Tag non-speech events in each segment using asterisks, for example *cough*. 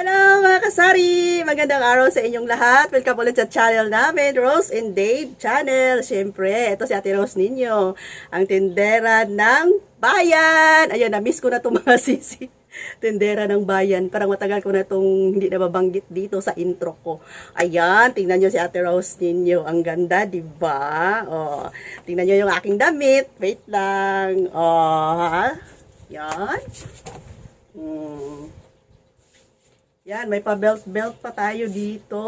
Hello mga kasari! Magandang araw sa inyong lahat. Welcome ulit sa channel namin, Rose and Dave Channel. Siyempre, ito si Ate Rose ninyo, ang tindera ng bayan. Ayun, na-miss ko na itong *laughs* mga sisi. Tindera ng bayan. Parang matagal ko na itong hindi nababanggit dito sa intro ko. Ayan, tingnan nyo si Ate Rose ninyo. Ang ganda, di ba? Oh, tingnan nyo yung aking damit. Wait lang. Oh, ha? Yan. Hmm. Yan, may pa-belt-belt pa tayo dito.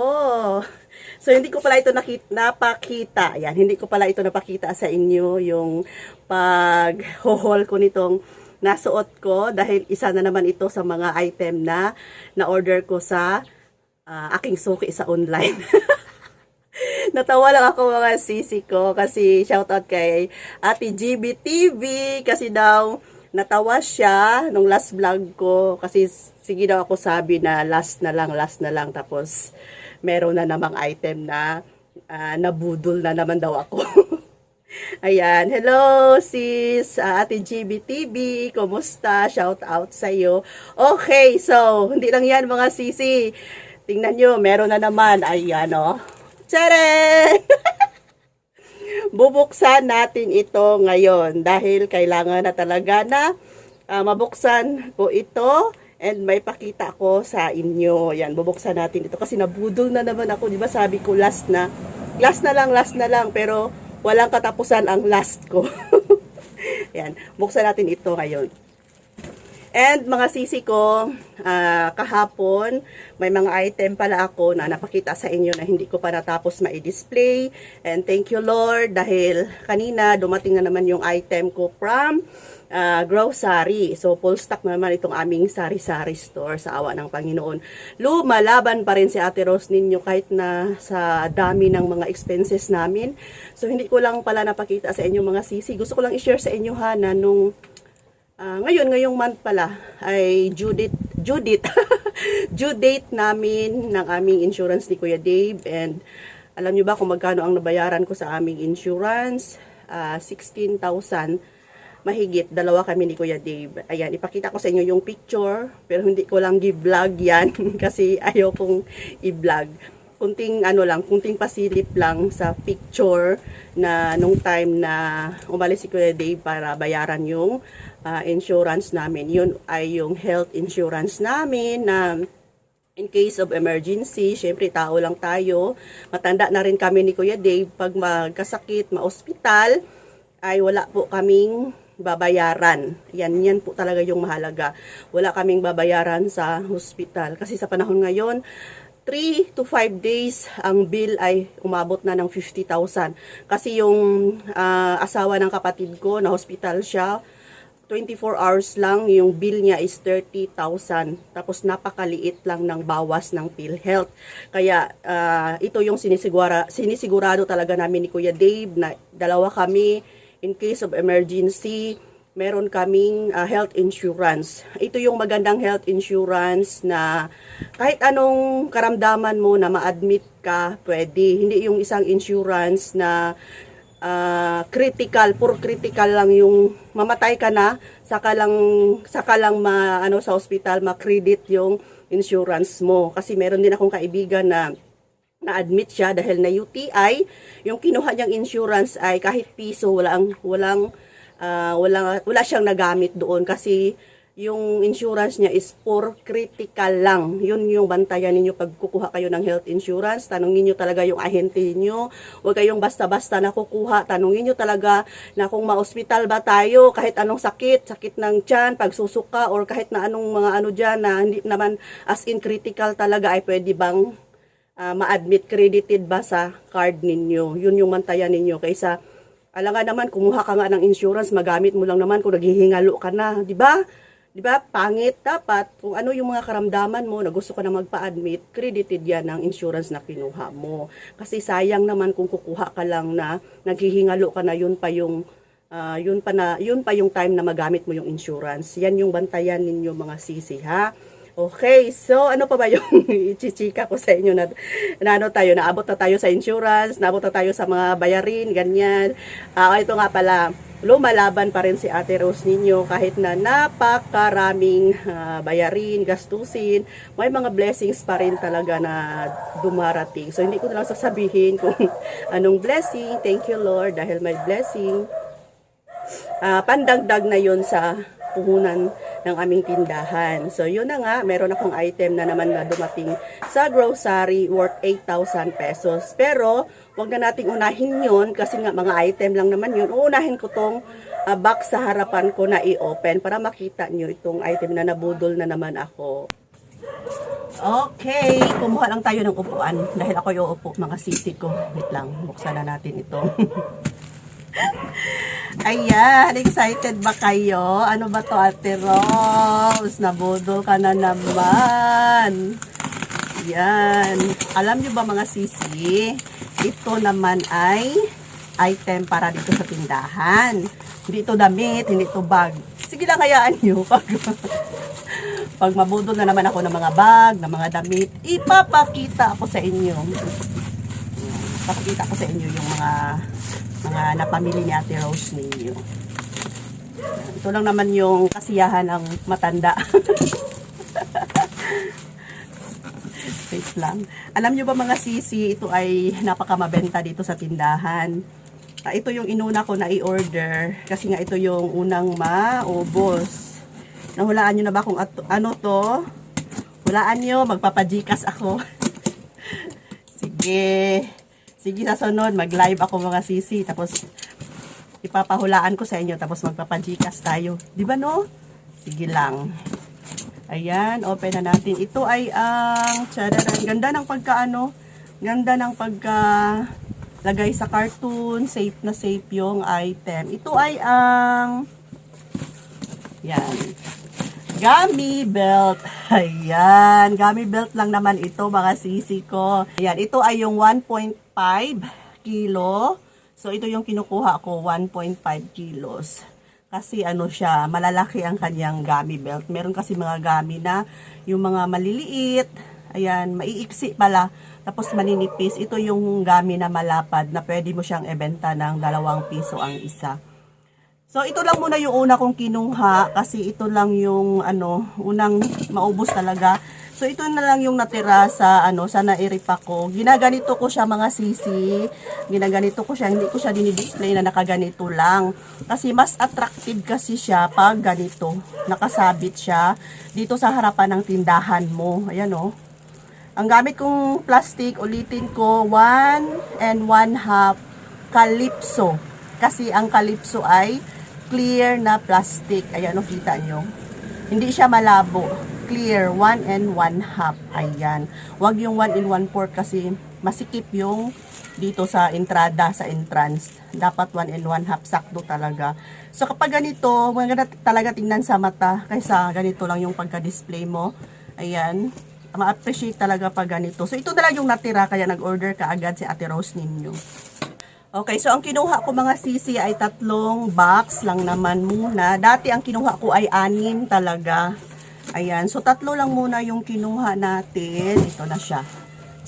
So, hindi ko pala ito nakita, napakita. Yan, hindi ko pala ito napakita sa inyo yung pag-haul ko nitong nasuot ko dahil isa na naman ito sa mga item na na-order ko sa ah, aking suki sa online. *laughs* Natawa lang ako mga sisi ko kasi shoutout kay Ate GB TV kasi daw natawa siya nung last vlog ko kasi sige daw ako sabi na last na lang, last na lang tapos meron na namang item na ah, nabudol na naman daw ako. *laughs* Ayan, hello sis, ah, Ate GB TV, kumusta? Shout out sa iyo. Okay, so hindi lang yan mga sisi. Tingnan nyo, meron na naman. Ayan. Oh. Tcharan! *laughs* bubuksan natin ito ngayon dahil kailangan na talaga na ah, mabuksan ko ito and may pakita ko sa inyo. Yan, bubuksan natin ito kasi nabudol na naman ako. Di ba sabi ko last na, last na lang, last na lang, pero walang katapusan ang last ko. *laughs* Yan, buksan natin ito ngayon. And mga sisi ko, ah, kahapon, may mga item pala ako na napakita sa inyo na hindi ko pa natapos ma-display. And thank you Lord dahil kanina dumating na naman yung item ko from ah, grocery. So full stock na naman itong aming sari-sari store sa awa ng Panginoon. Lumalaban pa rin si Ate Rose ninyo kahit na sa dami ng mga expenses namin. So hindi ko lang pala napakita sa inyo mga sisi. Gusto ko lang i-share sa inyo ha na nung Ah, ngayon, ngayong month pala, ay due date, due date, namin ng aming insurance ni Kuya Dave. And alam nyo ba kung magkano ang nabayaran ko sa aming insurance? Ah, 16,000 mahigit. Dalawa kami ni Kuya Dave. Ayan, ipakita ko sa inyo yung picture. Pero hindi ko lang gi-vlog yan *laughs* kasi ayaw kong i-vlog kunting ano lang, kunting pasilip lang sa picture na nung time na umalis si Kuya Dave para bayaran yung ah, insurance namin. Yun ay yung health insurance namin na in case of emergency, syempre tao lang tayo. Matanda na rin kami ni Kuya Dave pag magkasakit, ma-hospital, ay wala po kaming babayaran. Yan, yan po talaga yung mahalaga. Wala kaming babayaran sa hospital. Kasi sa panahon ngayon, 3 to 5 days ang bill ay umabot na ng 50,000. Kasi yung ah, asawa ng kapatid ko na hospital siya, 24 hours lang, yung bill niya is 30,000. Tapos napakaliit lang ng bawas ng PhilHealth. Kaya ah, ito yung sinisigura, sinisigurado talaga namin ni Kuya Dave na dalawa kami in case of emergency meron kaming ah, health insurance. Ito yung magandang health insurance na kahit anong karamdaman mo na ma-admit ka, pwede. Hindi yung isang insurance na ah, critical, puro critical lang yung mamatay ka na, saka lang, saka lang ma, ano, sa hospital, ma-credit yung insurance mo. Kasi meron din akong kaibigan na na-admit siya dahil na UTI, yung kinuha niyang insurance ay kahit piso, walang, walang ah, wala, wala siyang nagamit doon kasi yung insurance niya is for critical lang. Yun yung bantayan ninyo pag kukuha kayo ng health insurance. Tanungin niyo talaga yung ahente niyo. Huwag kayong basta-basta na kukuha. Tanungin niyo talaga na kung ma-hospital ba tayo, kahit anong sakit, sakit ng tiyan, pagsusuka, or kahit na anong mga ano dyan na hindi naman as in critical talaga ay pwede bang ah, ma-admit credited ba sa card ninyo. Yun yung bantayan ninyo kaysa alam nga naman, kumuha ka nga ng insurance, magamit mo lang naman kung naghihingalo ka na, di ba? Di ba? Pangit dapat kung ano yung mga karamdaman mo na gusto ka na magpa-admit, credited yan ng insurance na kinuha mo. Kasi sayang naman kung kukuha ka lang na naghihingalo ka na yun pa yung ah, yun pa na yun pa yung time na magamit mo yung insurance. Yan yung bantayan ninyo mga sisi ha. Okay, so ano pa ba yung *laughs* ichichika ko sa inyo na, na ano tayo, naabot na tayo sa insurance, naabot na tayo sa mga bayarin, ganyan. Ah, ito nga pala, lumalaban pa rin si Ate Rose ninyo kahit na napakaraming ah, bayarin, gastusin, may mga blessings pa rin talaga na dumarating. So hindi ko na lang sasabihin kung *laughs* anong blessing. Thank you Lord dahil may blessing. Ah, pandagdag na yon sa puhunan ng aming tindahan. So, yun na nga, meron akong item na naman na dumating sa grocery worth 8,000 pesos. Pero, wag na nating unahin yun kasi nga mga item lang naman yun. Uunahin ko tong ah, box sa harapan ko na i-open para makita nyo itong item na nabudol na naman ako. Okay, kumuha lang tayo ng upuan dahil ako yung upo, mga sisi ko. Wait lang, buksan na natin ito. *laughs* Ayan, excited ba kayo? Ano ba to, Ate Rose? Nabudol ka na naman. Yan. Alam nyo ba mga sisi? Ito naman ay item para dito sa tindahan. Hindi ito damit, hindi ito bag. Sige lang, hayaan nyo. *laughs* Pag, pag mabudol na naman ako ng mga bag, ng mga damit, ipapakita ako sa inyo. Papakita ko sa inyo yung mga mga napamili ni Ate Rose ninyo. Ito lang naman yung kasiyahan ng matanda. *laughs* Wait lang. Alam nyo ba mga sisi, ito ay napakamabenta dito sa tindahan. Ah, ito yung inuna ko na i-order kasi nga ito yung unang maubos. Nahulaan nyo na ba kung ano to? Hulaan nyo, magpapajikas ako. *laughs* Sige. Sige, sa sunod, mag-live ako mga sisi. Tapos, ipapahulaan ko sa inyo. Tapos, magpapajikas tayo. Di ba, no? Sige lang. Ayan, open na natin. Ito ay ang, tiyararan, ganda ng pagkaano, ganda ng pagka, lagay sa cartoon, safe na safe yung item. Ito ay ang, yan, gummy belt. Ayan, gummy belt lang naman ito mga sisi ko. Ayan, ito ay yung 1.5 kilo. So, ito yung kinukuha ko, 1.5 kilos. Kasi ano siya, malalaki ang kanyang gummy belt. Meron kasi mga gummy na yung mga maliliit, ayan, maiiksi pala, tapos maninipis. Ito yung gummy na malapad na pwede mo siyang ebenta ng dalawang piso ang isa. So, ito lang muna yung una kong kinuha kasi ito lang yung ano, unang maubos talaga. So, ito na lang yung natira sa ano, sa nairipa ko. Ginaganito ko siya mga sisi. Ginaganito ko siya, hindi ko siya dinidisplay na nakaganito lang. Kasi mas attractive kasi siya pag ganito. Nakasabit siya dito sa harapan ng tindahan mo. Ayan oh. Ang gamit kong plastic, ulitin ko, 1 and 1 half calypso. Kasi ang calypso ay clear na plastic. Ayan, o kita nyo. Hindi siya malabo. Clear, 1 and 1 half. Ayan. Huwag yung 1 in 1 fourth kasi masikip yung dito sa entrada, sa entrance. Dapat 1 and 1 half. Sakto talaga. So kapag ganito, maganda talaga tingnan sa mata kaysa ganito lang yung pagka-display mo. Ayan. Ma-appreciate talaga pag ganito. So ito na yung natira kaya nag-order ka agad si Ate Rose ninyo. Okay, so ang kinuha ko mga sisi ay tatlong box lang naman muna. Dati ang kinuha ko ay anim talaga. Ayan, so tatlo lang muna yung kinuha natin. Ito na siya.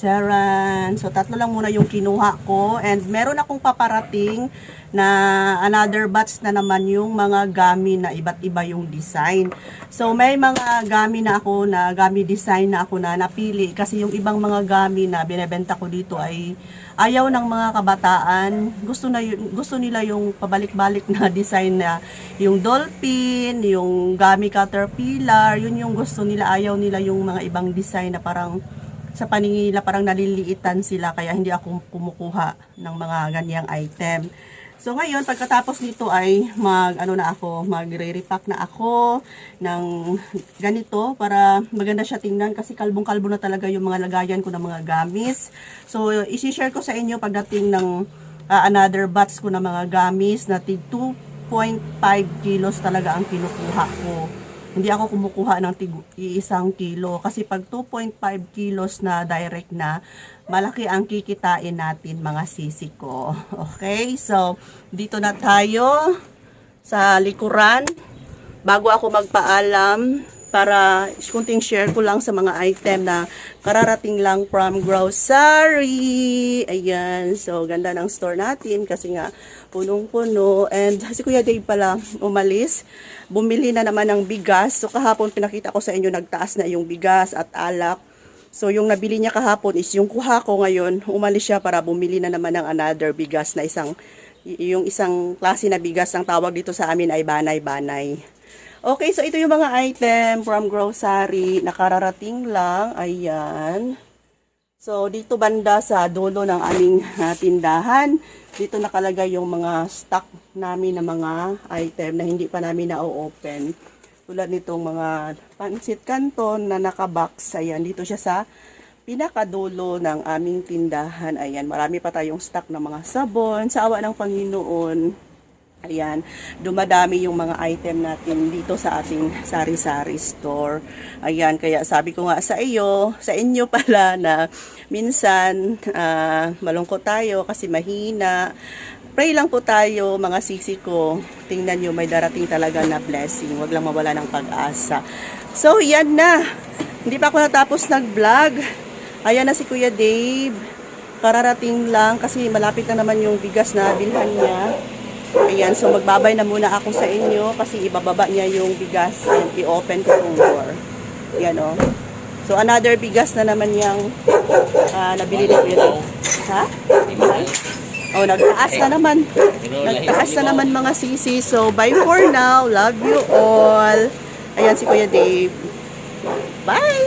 Charan. So tatlo lang muna yung kinuha ko. And meron akong paparating na another batch na naman yung mga gami na iba't iba yung design. So may mga gami na ako na gami design na ako na napili kasi yung ibang mga gami na binebenta ko dito ay ayaw ng mga kabataan. Gusto na gusto nila yung pabalik-balik na *laughs* design na yung dolphin, yung gami caterpillar, yun yung gusto nila. Ayaw nila yung mga ibang design na parang sa paningin nila parang naliliitan sila kaya hindi ako kumukuha ng mga ganyang item. So ngayon pagkatapos nito ay mag ano na ako, magre-repack na ako ng ganito para maganda siya tingnan kasi kalbong-kalbo na talaga yung mga lagayan ko ng mga gamis. So i-share ko sa inyo pagdating ng ah, another batch ko ng mga gamis na tig 2.5 kilos talaga ang kinukuha ko. Hindi ako kumukuha ng tig iisang kilo kasi pag 2.5 kilos na direct na, malaki ang kikitain natin mga sisi ko. *laughs* Okay, so dito na tayo sa likuran. Bago ako magpaalam, para kunting share ko lang sa mga item na kararating lang from grocery. Ayan. So, ganda ng store natin kasi nga punong-puno. And si Kuya Dave pala umalis. Bumili na naman ng bigas. So, kahapon pinakita ko sa inyo nagtaas na yung bigas at alak. So, yung nabili niya kahapon is yung kuha ko ngayon. Umalis siya para bumili na naman ng another bigas na isang, yung isang klase na bigas ang tawag dito sa amin ay banay-banay. Okay, so ito yung mga item from grocery. Nakararating lang. Ayan. So, dito banda sa dulo ng aming ah, tindahan, dito nakalagay yung mga stock namin na mga item na hindi pa namin na-open. Tulad nitong mga pansit canton na nakabox. Ayan, dito siya sa pinakadulo ng aming tindahan. Ayan, marami pa tayong stock ng mga sabon. Sa awa ng Panginoon, Ayan, dumadami yung mga item natin dito sa ating sari-sari store. Ayan, kaya sabi ko nga sa iyo, sa inyo *laughs* pala na minsan ah, malungkot tayo kasi mahina. Pray lang po tayo mga sisi ko. Tingnan nyo, may darating talaga na blessing. Huwag lang mawala ng pag-asa. So, yan na. Hindi pa ako natapos nag-vlog. Ayan na si Kuya Dave. Kararating lang kasi malapit na naman yung bigas na bilhan niya. Ayan, so magbabay na muna ako sa inyo kasi ibababa niya yung bigas and i-open ko itong door. Ayan o. So another bigas na naman yung ah, nabili ni Kuya. Ha? Oh, nagtaas na naman. Nagtaas na naman mga sisi. So bye for now. Love you all. Ayan si Kuya Dave. Bye!